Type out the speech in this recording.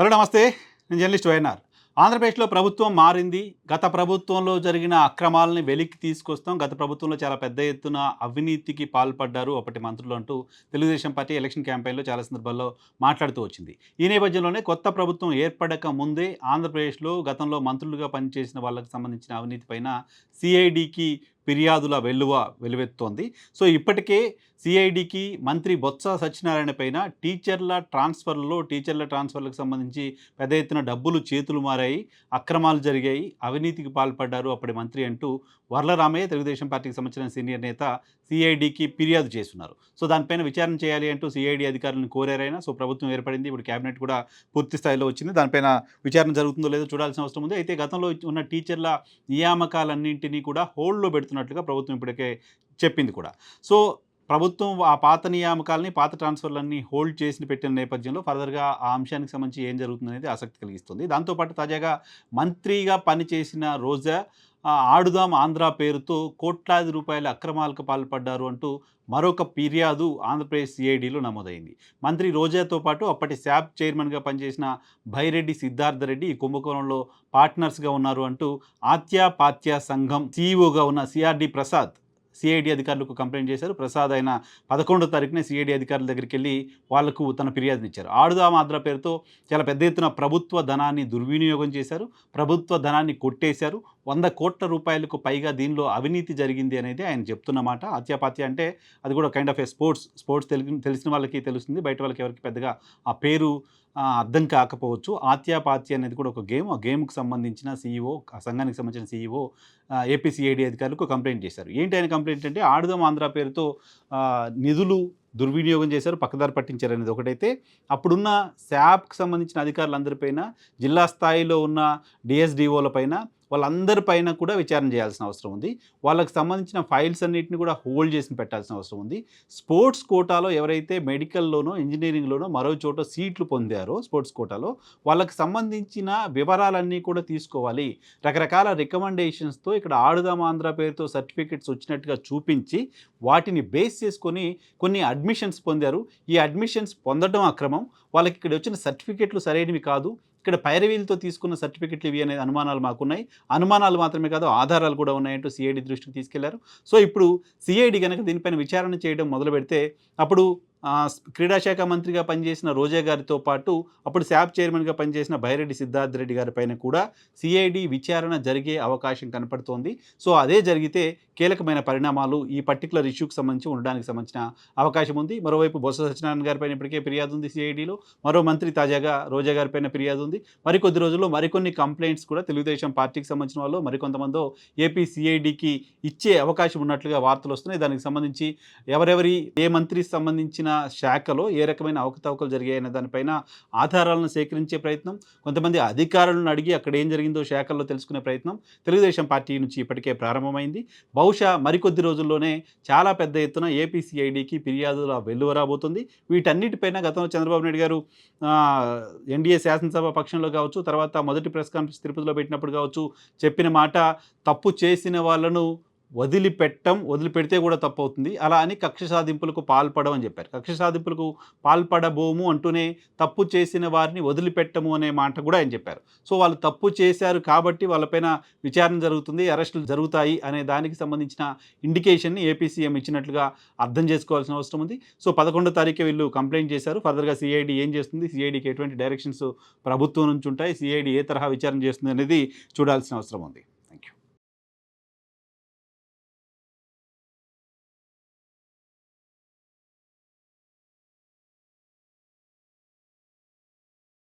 Hello నమస్తే. నేను journalist YNR. ఆంధ్రప్రదేశ్లో ప్రభుత్వం మారింది. గత ప్రభుత్వంలో జరిగిన అక్రమాలని వెలికి తీసుకొస్తాం. గత ప్రభుత్వంలో చాలా పెద్ద ఎత్తున అవినీతికి పాల్పడ్డారు ఒకటి మంత్రులు అంటూ తెలుగుదేశం పార్టీ ఎలక్షన్ క్యాంపెయిన్లో చాలా సందర్భాల్లో మాట్లాడుతూ వచ్చింది. ఈ నేపథ్యంలోనే కొత్త ప్రభుత్వం ఏర్పడక ముందే ఆంధ్రప్రదేశ్లో గతంలో మంత్రులుగా పనిచేసిన వాళ్ళకి సంబంధించిన అవినీతిపైన సిఐడికి ఫిర్యాదుల వెలువ వెలువెత్తోంది. సో ఇప్పటికే సిఐడికి మంత్రి బొత్స సత్యనారాయణ పైన టీచర్ల ట్రాన్స్ఫర్లో టీచర్ల ట్రాన్స్ఫర్లకు సంబంధించి పెద్ద ఎత్తున డబ్బులు చేతులు మారాయి. అక్రమాలు జరిగాయి. అవినీతికి పాల్పడ్డారు అప్పటి మంత్రి అంటూ వర్లరామయ్య తెలుగుదేశం పార్టీకి సంబంధించిన సీనియర్ నేత సిఐడికి ఫిర్యాదు చేస్తున్నారు. సో దానిపైన విచారణ చేయాలి అంటూ సిఐడి అధికారులను కోరారైనా సో ప్రభుత్వం ఏర్పడింది. ఇప్పుడు కేబినెట్ కూడా పూర్తి స్థాయిలో వచ్చింది. దానిపైన విచారణ జరుగుతుందో లేదో చూడాల్సిన అవసరం ఉంది. అయితే గతంలో ఉన్న టీచర్ల నియామకాలన్నింటినీ కూడా హోల్డ్లో చేస్తున్నట్లుగా ప్రభుత్వం ఇప్పటికే చెప్పింది కూడా. సో ప్రభుత్వం ఆ పాత నియామకాలని పాత ట్రాన్స్ఫర్లన్నీ హోల్డ్ చేసి పెట్టిన నేపథ్యంలో ఫర్దర్గా ఆ అంశానికి సంబంధించి ఏం జరుగుతుంది అనేది ఆసక్తి కలిగిస్తుంది. దాంతోపాటు తాజాగా మంత్రిగా పనిచేసిన రోజా ఆడుదాం ఆంధ్ర పేరుతో కోట్లాది రూపాయల అక్రమాలకు పాల్పడ్డారు అంటూ మరొక ఫిర్యాదు ఆంధ్రప్రదేశ్ సిఐడిలో నమోదైంది. మంత్రి రోజాతో పాటు అప్పటి శాప్ చైర్మన్గా పనిచేసిన భైరెడ్డి సిద్ధార్థ రెడ్డి ఈ కుంభకోణంలో పార్ట్నర్స్గా ఉన్నారు అంటూ ఆత్యాపాత్య సంఘం సీఈఓగా ఉన్న సిఆర్డి ప్రసాద్ సిఐడి అధికారులకు కంప్లైంట్ చేశారు. ప్రసాద్ ఆయన పదకొండో తారీఖున సిఐడి అధికారుల దగ్గరికి వెళ్ళి వాళ్ళకు తన ఫిర్యాదుని ఇచ్చారు ఆడుదాం పేరుతో చాలా పెద్ద ఎత్తున ప్రభుత్వ ధనాన్ని దుర్వినియోగం చేశారు. ప్రభుత్వ ధనాన్ని కొట్టేశారు. వంద కోట్ల రూపాయలకు పైగా దీనిలో అవినీతి జరిగింది అనేది ఆయన చెప్తున్నమాట అత్యాపాత్య అంటే అది కూడా kind of a sports sports తెలి తెలిసిన వాళ్ళకి తెలుస్తుంది. బయట వాళ్ళకి ఎవరికి పెద్దగా ఆ పేరు అర్థం కాకపోవచ్చు. ఆత్యాపాత్య అనేది కూడా ఒక గేమ్. ఆ గేమ్కి సంబంధించిన సీఈఓ ఆ సంఘానికి సంబంధించిన సీఈఓ ఏపీసీఐడి అధికారులకు కంప్లైంట్ చేశారు. ఏంటి ఆయన కంప్లైంట్ అంటే ఆడుదాం ఆంధ్ర పేరుతో నిధులు దుర్వినియోగం చేశారు పక్కదారి పట్టించారు అనేది ఒకటైతే. అప్పుడున్న శాప్కి సంబంధించిన అధికారులందరిపైన జిల్లా స్థాయిలో ఉన్న డిఎస్డిఓలపైన వాళ్ళందరిపైన కూడా విచారణ చేయాల్సిన అవసరం ఉంది. వాళ్ళకి సంబంధించిన ఫైల్స్ అన్నింటిని కూడా హోల్డ్ చేసి పెట్టాల్సిన అవసరం ఉంది. స్పోర్ట్స్ కోటాలో ఎవరైతే మెడికల్లోనో ఇంజనీరింగ్లోనో మరో చోట సీట్లు పొందారో స్పోర్ట్స్ కోటాలో వాళ్ళకి సంబంధించిన వివరాలన్నీ కూడా తీసుకోవాలి. రకరకాల రికమెండేషన్స్తో ఇక్కడ ఆడుదాం ఆంధ్ర పేరుతో సర్టిఫికెట్స్ వచ్చినట్టుగా చూపించి వాటిని బేస్ చేసుకొని కొన్ని అడ్మిషన్స్ పొందారు. ఈ అడ్మిషన్స్ పొందడం అక్రమం. వాళ్ళకి ఇక్కడ వచ్చిన సర్టిఫికెట్లు సరైనవి కాదు. ఇక్కడ పైరవీలతో తీసుకున్న సర్టిఫికెట్లు ఇవి అనే అనుమానాలు మాకున్నాయి. అనుమానాలు మాత్రమే కాదు ఆధారాలు కూడా ఉన్నాయంటూ సిఐడి దృష్టికి తీసుకెళ్ళారు. సో ఇప్పుడు సిఐడి కనుక దీనిపైన విచారణ చేయడం మొదలు పెడితే అప్పుడు క్రీడాశాఖ క్రీడా శాఖ మంత్రిగా పనిచేసిన రోజా గారితో పాటు అప్పుడు శాప్ చైర్మన్గా పనిచేసిన బైరెడ్డి సిద్ధార్థ రెడ్డి గారి పైన కూడా సిఐడి విచారణ జరిగే అవకాశం కనపడుతోంది. సో అదే జరిగితే కీలకమైన పరిణామాలు ఈ పర్టికులర్ ఇష్యూకి సంబంధించి ఉండడానికి సంబంధించిన అవకాశం ఉంది. మరోవైపు బొత్స సత్యనారాయణ గారిపైన ఇప్పటికే ఫిర్యాదు ఉంది సిఐడిలో మరో మంత్రి తాజాగా రోజా గారిపైన ఫిర్యాదు ఉంది. మరికొద్ది రోజుల్లో మరికొన్ని కంప్లైంట్స్ కూడా తెలుగుదేశం పార్టీకి సంబంధించిన వాళ్ళు మరికొంతమందో ఏపీ సిఐడికి ఇచ్చే అవకాశం ఉన్నట్లుగా వార్తలు వస్తున్నాయి. దానికి సంబంధించి ఎవరెవరి ఏ మంత్రికి సంబంధించిన శాఖలో ఏ రకమైన అవకతవకలు జరిగాయనే దానిపైన ఆధారాలను సేకరించే ప్రయత్నం కొంతమంది అధికారులను అడిగి అక్కడ ఏం జరిగిందో శాఖల్లో తెలుసుకునే ప్రయత్నం తెలుగుదేశం పార్టీ నుంచి ఇప్పటికే ప్రారంభమైంది. బహుశా మరికొద్ది రోజుల్లోనే చాలా పెద్ద ఎత్తున ఏపీసీఐడికి ఫిర్యాదుల వెల్లువరాబోతుంది వీటన్నిటిపైన గతంలో చంద్రబాబు నాయుడు గారు ఎన్డీఏ శాసనసభ పక్షంలో కావచ్చు తర్వాత మొదటి ప్రెస్ కాన్ఫరెన్స్ తిరుపతిలో పెట్టినప్పుడు కావచ్చు చెప్పిన మాట తప్పు చేసిన వాళ్ళను వదిలిపెట్టం వదిలిపెడితే కూడా తప్పు అవుతుంది అలా అని కక్ష సాధింపులకు పాల్పడం అని చెప్పారు. కక్ష సాధింపులకు పాల్పడబోము అంటూనే తప్పు చేసిన వారిని వదిలిపెట్టము అనే మాట కూడా ఆయన చెప్పారు. సో వాళ్ళు తప్పు చేశారు కాబట్టి వాళ్ళపైన విచారణ జరుగుతుంది అరెస్టులు జరుగుతాయి అనే దానికి సంబంధించిన ఇండికేషన్ని ఏపీసీఎం ఇచ్చినట్లుగా అర్థం చేసుకోవాల్సిన అవసరం ఉంది. సో పదకొండో తారీఖు వీళ్ళు కంప్లైంట్ చేశారు. ఫర్దర్గా సిఐడి ఏం చేస్తుంది? సిఐడికి ఎటువంటి డైరెక్షన్స్ ప్రభుత్వం నుంచి ఉంటాయి? సిఐడి ఏ తరహా విచారణ చేస్తుంది అనేది చూడాల్సిన అవసరం ఉంది.